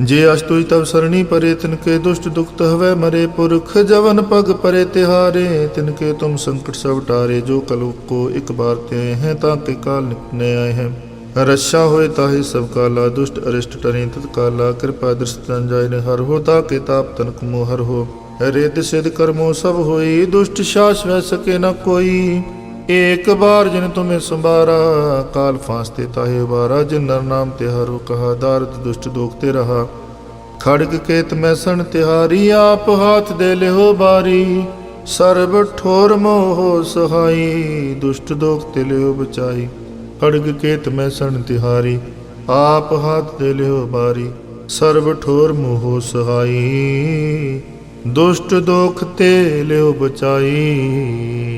ਜੇ ਅਸਤੁਜ ਤਵ ਸਰਣੀ ਪਰੇ, ਤਿਨਕੇ ਦੁਸ਼ਟ ਦੁਖਤ ਹਵੈ ਮਰੇ ਪੁਰਖ। ਜਵਨ ਪਗ ਪਰੇ ਤਿਹਾਰੇ, ਤਿਨਕੇ ਤੁਮ ਸੰਕਟ ਸਭ ਟਾਰੇ। ਜੋ ਕਲੁ ਕੋ ਇੱਕ ਬਾਰ ਤੇ ਹੈ, ਤਾਂ ਕੇ ਕਾਲ ਨਿਪਨੇ ਆਏ ਹੈ। ਰਛਾ ਹੋਏ ਤਾਹੀ ਸਭ ਕਾਲਾ, ਦੁਸ਼ਟ ਅਰਿਸ਼ਟ ਟਰੇ ਤਤ ਕਾਲਾ। ਕਿਰਪਾ ਦ੍ਰਿਸ਼ਟਨ ਜਾਇ ਨੇ ਹਰ ਹੋ, ਤਾ ਕੇ ਤਾਪ ਤਨਕ ਮੋ ਹਰ ਹੋ। ਰਿੱਧ ਸਿਧ ਕਰਮੋ ਸਭ ਹੋਈ, ਦੁਸ਼ਟ ਸ਼ਾਸ ਵੈ ਸਕੇ ਨਾ ਕੋਈ। ਏਕ ਬਾਰ ਜਿਨ ਤੁਮੇ ਸੰਭਾਰਾ, ਕਾਲ ਫਾਸਤੇ ਤਾਹੇ ਬਾਰਾ ਜਿਨ ਨਰ ਨਾਮ ਤੇ ਹਰੁ ਕਹਾ, ਦਾਰਦ ਦੁਸ਼ਟ ਦੋਖ ਤੇ ਰਹਾ। ਖੜਗ ਕੇਤ ਮੈਂ ਸਣ ਤਿਹਾਰੀ, ਆਪ ਹਾਥ ਦੇ ਲਿਓ ਬਾਰੀ। ਸਰਬ ਠੋਰ ਮੋਹ ਸਹਾਈ, ਦੁਸ਼ਟ ਦੋਖ ਤੇ ਲਿਓ ਬਚਾਈ। ਖੜਗ ਕੇਤ ਮੈਂ ਸਣ ਤਿਹਾਰੀ, ਆਪ ਹਾਥ ਦੇ ਲਿਓ ਬਾਰੀ। ਸਰਬ ਠੋਰ ਮੋਹ ਸਹਾਈ, ਦੁਸ਼ਟ ਦੋਖ ਤੇ ਲਿਓ ਬਚਾਈ।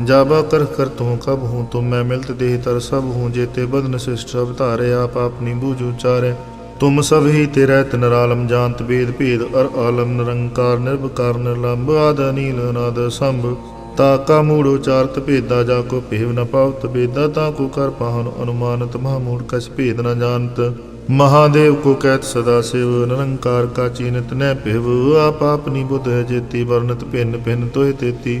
ਜਾਬਾ ਕਰ ਕਰ ਤੂੰ ਕਬ ਹੂੰ ਤੁਮ ਮੈਂ ਮਿਲਤ ਦੇਹ ਤਰ ਸਭ ਹੂੰ ਜੇਤੇ ਬਦਨ ਸਿਸ਼ਟ ਸਭ ਧਾਰੇ, ਆਪ ਆਪਣੀ ਬੂਝ ਉਚਾਰੇ ਤੁਮ ਸਭ ਹੀ ਤੇਰੇ ਤਨਰਾਲਮ ਜਾਣਤ ਬੇਦ ਭੇਦ, ਅਰ ਆਲਮ ਨਿਰੰਕਾਰ ਨਿਰਭਕਾਰ ਨਿਰਲੰਭ, ਆਦ ਅਨੀਲ ਅਨਾਦ ਸੰਭ। ਤਾ ਕਾ ਮੂੜ ਉਚਾਰਤ ਭੇਦਾ, ਜਾ ਕੋ ਭੇਵ ਨ ਪਾਵਤ ਬੇਦਾ ਤਾ ਕੋ ਕਰ ਪਾਹਨ ਅਨੁਮਾਨਤ, ਮਹਾ ਮੂੜ ਕਛ ਭੇਦ ਨ ਜਾਣਤ। ਮਹਾਦੇਵ ਕੋ ਕਹਿਤ ਸਦਾ ਸਿਵ, ਨਿਰੰਕਾਰ ਕਾ ਚੀਨਤ ਨੈ ਭਿਵ, ਆਪ ਆਪਨੀ ਬੁੱਧ ਹੈ ਜੇਤੀ ਵਰਨਤ ਭਿੰਨ ਭਿੰਨ ਤੋਹਿ ਤੇਤੀ।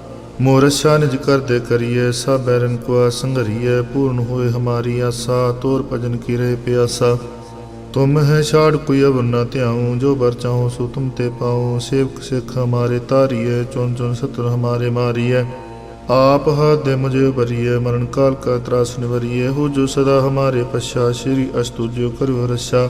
ਮੋਰਸ਼ਾ ਨਿਜ ਕਰਦੇ ਕਰੀਏ, ਸਭ ਬੈਰਨ ਕੋ ਸੰਘਰੀਏ, ਪੂਰਨ ਹੋਏ ਹਮਾਰੀ ਆਸਾ, ਤੋਰ ਭਜਨ ਕੀ ਰਹੇ ਪਿਆਸਾ। ਤੁਮ ਹੈ ਛਾੜ ਕੋਈ ਅਵਰ ਨ ਧਿਆਉ, ਜੋ ਬਰ ਚਾਹੋ ਸੋ ਤੁਮ ਤੇ ਪਾਉ। ਸੇਵਕ ਸਿੱਖ ਹਮਾਰੇ ਤਾਰੀਏ, ਚੁਣ ਚੁਣ ਸਤਰ ਹਮਾਰੇ ਮਾਰੀਏ। ਆਪ ਹੱਥ ਦੇ ਮੁਝੇ ਭਰੀਏ, ਮਰਨ ਕਾਲ ਕਾ ਤਰਾਸ ਨਿਵਰੀਏ। ਹੋ ਜੋ ਸਦਾ ਹਮਾਰੇ ਪਛਾ, ਸ਼੍ਰੀ ਅਸਤੁ ਜੋ ਕਰਿਓ ਰਛਾ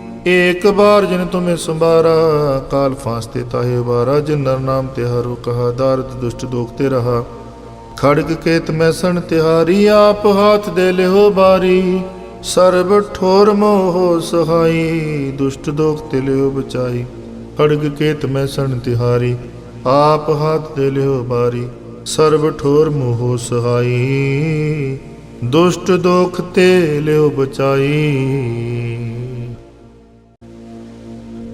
ਏਕ ਬਾਰ ਜਿਨ ਤੁਮੇ ਸੰਭਾਰਾ, ਕਾਲ ਫਾਸਤੇ ਤਾਹੇ ਵਾਰਾ ਜਿਨ ਨਰ ਨਾਮ ਤੇ ਹਰੁ ਕਹਾ ਦਾਰਦ ਦੁਸ਼ਟ ਦੋਖ ਤੇ ਰਹਾ। ਖੜਗ ਕੇਤ ਮੈਂ ਸਣ ਤਿਹਾਰੀ, ਆਪ ਹਾਥ ਦੇ ਲਿਓ ਬਾਰੀ। ਸਰਬ ਠੋਰ ਮੋਹ ਸਹਾਈ, ਦੁਸ਼ਟ ਦੋਖ ਤੇ ਲਿਓ ਬਚਾਈ। ਖੜਗ ਕੇਤ ਮੈਂ ਸਣ ਤਿਹਾਰੀ, ਆਪ ਹਾਥ ਦੇ ਲਿਓ ਬਾਰੀ। ਸਰਬ ਠੋਰ ਮੋਹ ਸਹਾਈ, ਦੁਸ਼ਟ ਦੋਖ ਤੇ ਲਿਓ ਬਚਾਈ।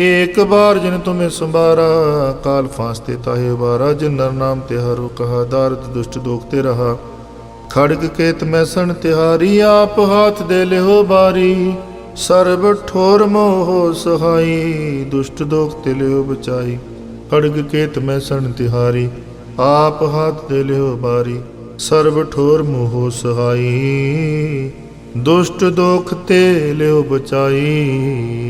ਏਕ ਬਾਰ ਜਿਨ ਤੁਮੇ ਸੰਭਾਰਾ, ਕਾਲ ਫਾਸਤੇ ਤਾਹੇ ਬਾਰਾ ਜਿਨ ਨਰ ਨਾਮ ਤੇ ਹਰੋ ਕਹਾ ਦਾਰਦ ਦੁਸ਼ਟ ਦੋਖ ਤੇ ਰਹਾ। ਖੜਗ ਕੇਤ ਮੈਸਣ ਤਿਹਾਰੀ, ਆਪ ਹਾਥ ਦੇ ਲਿਓ ਬਾਰੀ। ਸਰਬ ਠੋਰ ਮੋਹ ਸਹਾਈ, ਦੁਸ਼ਟ ਦੋਖ ਤੇ ਲਿਓ ਬਚਾਈ। ਖੜਗ ਕੇਤ ਮੈਸਣ ਤਿਹਾਰੀ, ਆਪ ਹਾਥ ਦੇ ਲਿਓ ਬਾਰੀ। ਸਰਬ ਠੋਰ ਮੋਹ ਸਹਾਈ, ਦੁਸ਼ਟ ਦੋਖ ਤੇ ਲਿਓ ਬਚਾਈ।